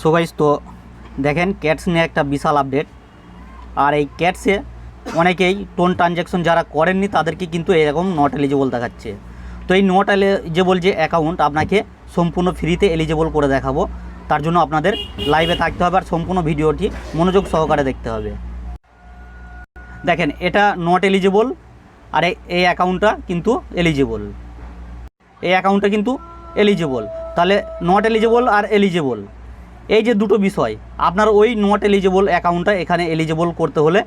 So তো দেখেন cats নিয়ে একটা বিশাল আপডেট আর এই ক্যাটসে অনেকেই টোন ট্রানজ্যাকশন যারা করেননি, তাদেরকে কিন্তু এরকম নট এলিজিবল দেখাচ্ছে। তো এই নট এলিজিবল যে অ্যাকাউন্ট আপনাকে সম্পূর্ণ ফ্রিতে এলিজিবল করে দেখাবো। তার জন্য আপনাদের লাইভে থাকতে হবে আর সম্পূর্ণ ভিডিওটি মনোযোগ সহকারে দেখতে হবে। দেখেন, এটা নট এলিজিবল আর এই- এই অ্যাকাউন্টটা কিন্তু এলিজিবল এই অ্যাকাউন্টটা কিন্তু এলিজিবল তাহলে নট এলিজিবল আর এলিজিবল এই যে দুটো বিষয়, আপনার ওই নট এলিজিবল অ্যাকাউন্টটা এখানে এলিজিবল করতে হলে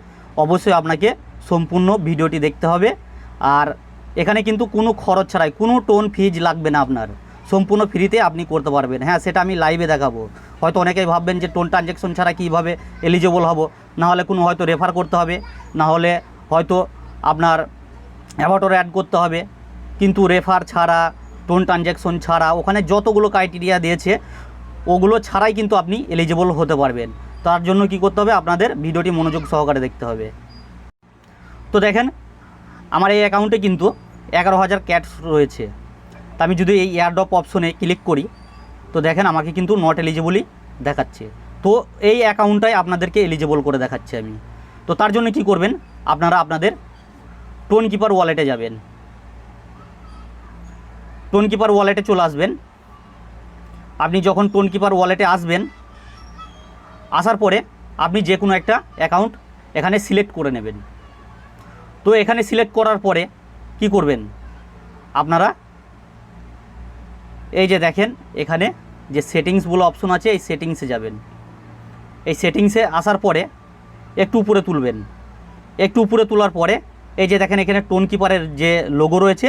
অবশ্যই আপনাকে সম্পূর্ণ ভিডিওটি দেখতে হবে। আর এখানে কিন্তু কোনো খরচ ছাড়াই, কোনো টোন ফিজ লাগবে না আপনার। সম্পূর্ণ ফ্রিতে আপনি করতে পারবেন। হ্যাঁ সেটা আমি লাইভে দেখাবো। হয়তো অনেকেই ভাববেন যে টোন ট্রানজ্যাকশন ছাড়া কীভাবে এলিজিবল হব? না হলে কোনো হয়তো রেফার করতে হবে। না হলে হয়তো আপনার অ্যাভাটর অ্যাড করতে হবে। কিন্তু রেফার ছাড়া টোন ট্রানজ্যাকশন ছাড়া, ওখানে যতগুলো ক্রাইটেরিয়া দিয়েছে ওগুলো ছাড়াই কিন্তু আপনি এলিজিবল হতে পারবেন। তার জন্য কি করতে হবে? আপনাদের ভিডিওটি মনোযোগ সহকারে দেখতে হবে। তো দেখেন, আমার এই অ্যাকাউন্টে কিন্তু এগারো হাজার ক্যাটস রয়েছে। তা আমি যদি এই এয়ারড্রপ অপশনে ক্লিক করি, তো দেখেন আমাকে কিন্তু নট এলিজিবলই দেখাচ্ছে। তো এই অ্যাকাউন্টটাই আপনাদেরকে এলিজিবল করে দেখাচ্ছে আমি। তো তার জন্য কি করবেন? আপনারা আপনাদের টোন কিপার ওয়ালেটে যাবেন। টোন কিপার ওয়ালেটে চলে আসবেন। আপনি যখন টোন কিপার ওয়ালেটে আসবেন, আসার পরে আপনি যে কোনো একটা অ্যাকাউন্ট এখানে সিলেক্ট করে নেবেন। তো এখানে সিলেক্ট করার পরে কি করবেন? আপনারা এই যে দেখেন, এখানে যে সেটিংস বলে অপশন আছে, এই সেটিংসে যাবেন। এই সেটিংসে আসার পরে একটু উপরে তুলবেন। একটু উপরে তোলার পরে এই যে দেখেন, এখানে টোন কিপারের যে লোগো রয়েছে,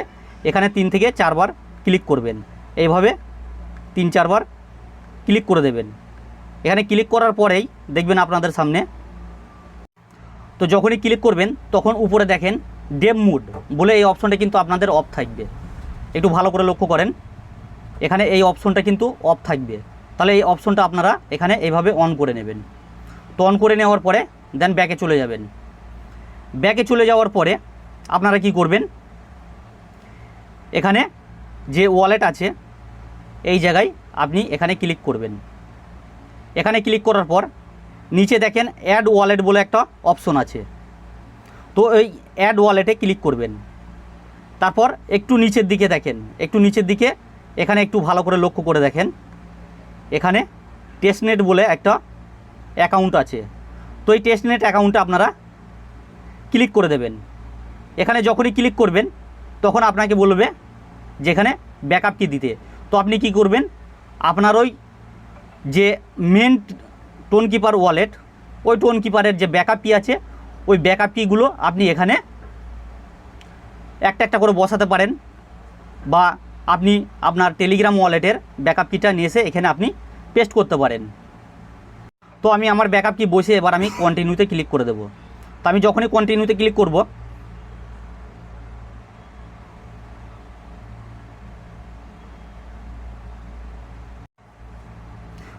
এখানে তিন থেকে চারবার ক্লিক করবেন। এইভাবে তিন চারবার ক্লিক করে দেবেন। এখানে ক্লিক করার পরেই দেখবেন আপনাদের সামনে। তো যখনই ক্লিক করবেন, তখন উপরে দেখেন ডেম মুড বলে এই অপশনটা কিন্তু আপনাদের অফ থাকবে। একটু ভালো করে লক্ষ্য করেন। এখানে এই অপশনটা কিন্তু অফ থাকবে। তাহলে এই অপশনটা আপনারা এখানে এইভাবে অন করে নেবেন। তো অন করে নেওয়ার পরে দেন ব্যাকে চলে যাবেন। ব্যাকে চলে যাওয়ার পরে আপনারা কি করবেন? এখানে যে ওয়ালেট আছে এই জায়গায় আপনি এখানে ক্লিক করবেন। এখানে ক্লিক করার পর নিচে দেখেন অ্যাড ওয়ালেট বলে একটা অপশন আছে। তো এই অ্যাড ওয়ালেটে ক্লিক করবেন। তারপর একটু নিচের দিকে দেখেন, একটু নিচের দিকে এখানে একটু ভালো করে লক্ষ্য করে দেখেন। এখানে টেস্টনেট বলে একটা অ্যাকাউন্ট আছে। তো এই টেস্টনেট অ্যাকাউন্টে আপনারা ক্লিক করে দেবেন। এখানে যখনই ক্লিক করবেন, তখন আপনাকে বলবে যেখানে ব্যাকআপ কি দিতে। তো আপনি কি করবেন? আপনার ওই যে মেন টোন কিপার ওয়ালেট ওই টোন কিপারের যে ব্যাকআপ কি আছে, ওই ব্যাকআপ কিগুলো আপনি এখানে একটা একটা করে বসাতে পারেন বা আপনি আপনার টেলিগ্রাম ওয়ালেটের ব্যাকআপ কিটা নিয়ে এসে এখানে আপনি পেস্ট করতে পারেন। তো আমি আমার ব্যাকআপ কি বসে এবার আমি কন্টিনিউতে ক্লিক করে দেবো। তো আমি যখনই কন্টিনিউতে ক্লিক করব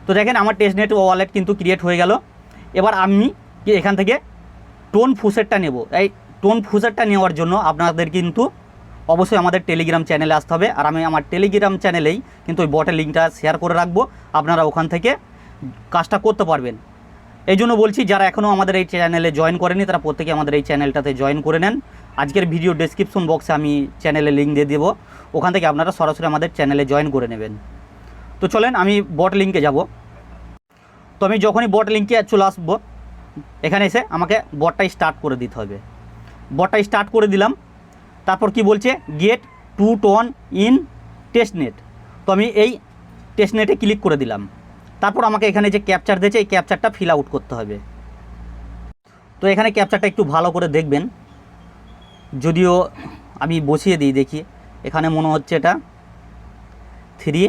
তো দেখেন আমার টেস্টনেট ওয়ালেট কিন্তু ক্রিয়েট হয়ে গেল। এবার আমি এখান থেকে টোন ফুসেটটা নেব। এই টোন ফুসেটটা নেওয়ার জন্য আপনাদের কিন্তু অবশ্যই আমাদের টেলিগ্রাম চ্যানেলে আসতে হবে। আর আমি আমার টেলিগ্রাম চ্যানেলেই কিন্তু ওই বটের লিঙ্কটা শেয়ার করে রাখব। আপনারা ওখান থেকে কাজটা করতে পারবেন। এই জন্য বলছি, যারা এখনও আমাদের এই চ্যানেলে জয়েন করেনি, তারা প্রত্যেকে আমাদের এই চ্যানেলটাতে জয়েন করে নেন। আজকের ভিডিও ডেসক্রিপশন বক্সে আমি চ্যানেলে লিঙ্ক দিয়ে দেবো। ওখান থেকে আপনারা সরাসরি আমাদের চ্যানেলে জয়েন করে নেবেন। তো চলেন আমি বট লিঙ্কে যাব। তো আমি যখনই বট লিঙ্কে চলে আসব, এখানে এসে আমাকে বটটাই স্টার্ট করে দিতে হবে। বটটা স্টার্ট করে দিলাম, তারপর কি বলছে? Get two TON in testnet তো আমি এই টেস্টনেটে ক্লিক করে দিলাম। তারপর আমাকে এখানে যে ক্যাপচার দিয়েছে, এই ক্যাপচারটা ফিল আউট করতে হবে। তো এখানে ক্যাপচারটা একটু ভালো করে দেখবেন। যদিও আমি বসিয়ে দিই দেখি। এখানে মনে হচ্ছে এটা থ্রি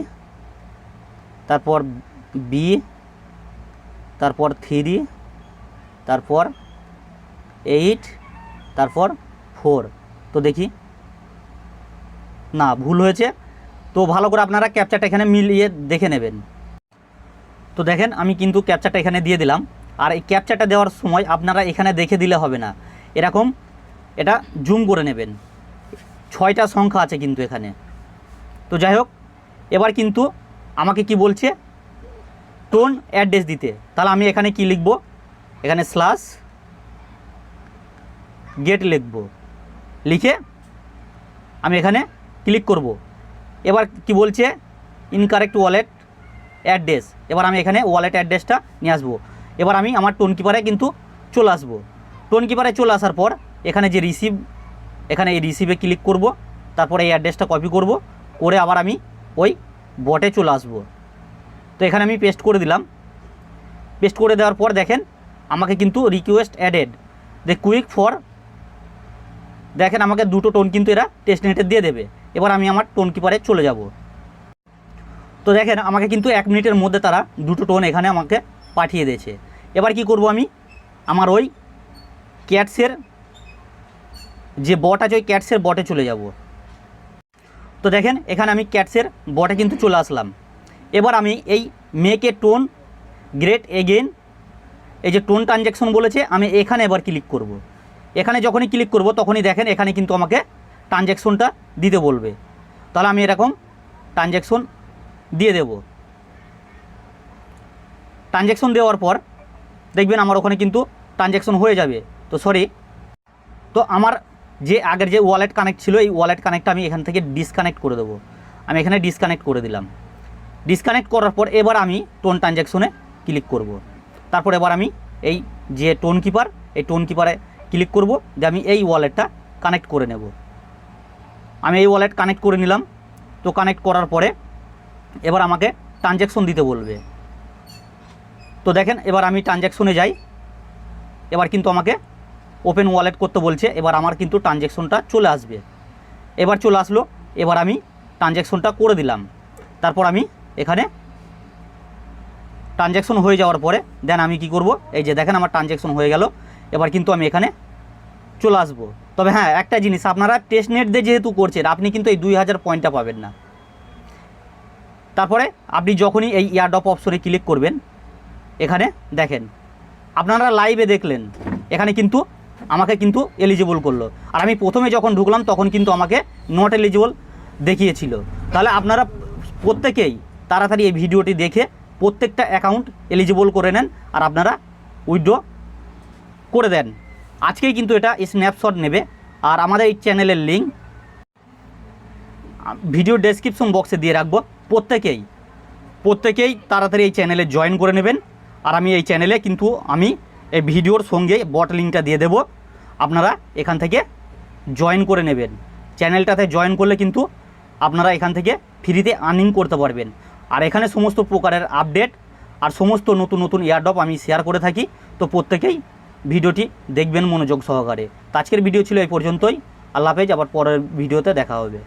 তারপর বি তারপর থ্রি তারপর এইট তারপর ফোর তো দেখি। না, ভুল হয়েছে। তো ভালো করে আপনারা ক্যাপচারটা এখানে মিলিয়ে দেখে নেবেন। তো দেখেন, আমি কিন্তু ক্যাপচারটা এখানে দিয়ে দিলাম। আর এই ক্যাপচারটা দেওয়ার সময় আপনারা এখানে দেখে দিলে হবে না। এরকম এটা জুম করে নেবেন। ছয়টা সংখ্যা আছে কিন্তু এখানে। তো যাই হোক, এবার কিন্তু আমাকে কি বলছে? টোন অ্যাড্রেস দিতে। তাহলে আমি এখানে কি লিখব? এখানে স্ল্যাশ গেট লিখব। লিখে আমি এখানে ক্লিক করব। এবার কি বলছে? ইনকারেক্ট ওয়ালেট অ্যাড্রেস এবার আমি এখানে ওয়ালেট অ্যাড্রেসটা নিয়ে আসব। এবার আমি আমার টোন কিপারে কিন্তু চলে আসব। টোন কিপারে চলে আসার পর এখানে যে রিসিভ এখানে এই রিসিভে ক্লিক করব। তারপরে এই অ্যাড্রেসটা কপি করব। করে আবার আমি ওই বটে চলে আসব। তো এখানে আমি পেস্ট করে দিলাম। পেস্ট করে দেওয়ার পর দেখেন, আমাকে কিন্তু request added the quick for দেখেন আমাকে দুটো টোন কিন্তু এরা টেস্ট নেটে দিয়ে দেবে। এবার আমি আমার টোন কিপারে চলে যাব। তো দেখেন, আমাকে কিন্তু এক মিনিটের মধ্যে তারা দুটো টোন এখানে আমাকে পাঠিয়ে দিয়েছে। এবার কি করব আমি? আমার ওই ক্যাটসের যে বট আছে, ওই ক্যাটসের বটে চলে যাব। তো দেখেন, এখানে আমি ক্যাটসের বটে কিন্তু চলে আসলাম। এবার আমি এই মেকে টোন গ্রেট এগেন এই যে টোন ট্রানজ্যাকশন বলেছে, আমি এখানে এবার ক্লিক করব। এখানে যখনই ক্লিক করব, তখনই দেখেন, এখানে কিন্তু আমাকে ট্রানজ্যাকশনটা দিতে বলবে। তাহলে আমি এরকম ট্রানজ্যাকশন দিয়ে দেব। ট্রানজ্যাকশন দেওয়ার পর, দেখবেন আমার ওখানে কিন্তু ট্রানজ্যাকশন হয়ে যাবে। তো সরি তো আমার যে আগের যে ওয়ালেট কানেক্ট ছিল, এই ওয়ালেট কানেক্টটা আমি এখান থেকে ডিসকানেক্ট করে দেবো। আমি এখানে ডিসকানেক্ট করে দিলাম। ডিসকানেক্ট করার পর এবার আমি টোন ট্রানজ্যাকশনে ক্লিক করব। তারপর এবার আমি এই যে টোন কিপার এই টোন কিপারে ক্লিক করব যে আমি এই ওয়ালেটটা কানেক্ট করে নেব। আমি এই ওয়ালেট কানেক্ট করে নিলাম। তো কানেক্ট করার পরে এবার আমাকে ট্রানজ্যাকশন দিতে বলবে। তো দেখেন, এবার আমি ট্রানজ্যাকশনে যাই। এবার কিন্তু আমাকে ওপেন ওয়ালেট করতে বলছে, এবার আমার কিন্তু ট্রানজ্যাকশনটা চলে আসবে। এবার চলে আসলো, এবার আমি ট্রানজ্যাকশনটা করে দিলাম। তারপর আমি এখানে ট্রানজ্যাকশন হয়ে যাওয়ার পরে দেন আমি কি করব? এই যে দেখেন আমার ট্রানজ্যাকশন হয়ে গেল, এবার কিন্তু আমি এখানে চলে আসব। তবে হ্যাঁ একটা জিনিস, আপনারা টেস্ট নেট দিয়ে যেহেতু করছেন, আপনি কিন্তু এই দুই হাজার পয়েন্টটা পাবেন না। তারপরে আপনি যখনই এই ইয়ারডপ অপশনে ক্লিক করবেন, এখানে দেখেন, আপনারা লাইভে দেখলেন, এখানে কিন্তু আমাকে কিন্তু এলিজিবল করল। আর আমি প্রথমে যখন ঢুকলাম, তখন কিন্তু আমাকে নট এলিজিবল দেখিয়েছিল। তাহলে আপনারা প্রত্যেকেই তাড়াতাড়ি এই ভিডিওটি দেখে প্রত্যেকটা অ্যাকাউন্ট এলিজিবল করে নেন আর আপনারা উইথড্র করে দেন। আজকেই কিন্তু এটা স্ন্যাপশট নেবে। আর আমাদের এই চ্যানেলের লিঙ্ক ভিডিও ডেসক্রিপশন বক্সে দিয়ে রাখব। প্রত্যেকেই প্রত্যেকেই তাড়াতাড়ি এই চ্যানেলে জয়েন করে নেবেন। আর আমি এই চ্যানেলে কিন্তু আমি এই ভিডিওর সঙ্গে বট লিঙ্কটা দিয়ে দেব। আপনারা এখান থেকে জয়েন করে নেবেন। চ্যানেলটাতে জয়েন করলে কিন্তু আপনারা এখান থেকে ফ্রিতে আর্নিং করতে পারবেন। আর এখানে সমস্ত প্রকারের আপডেট আর সমস্ত নতুন নতুন এয়ারডপ আমি শেয়ার করে থাকি। তো প্রত্যেকেই ভিডিওটি দেখবেন মনোযোগ সহকারে। আজকের ভিডিও ছিল এই পর্যন্তই। আল্লাহ হাফেজ, আবার পরের ভিডিওতে দেখা হবে।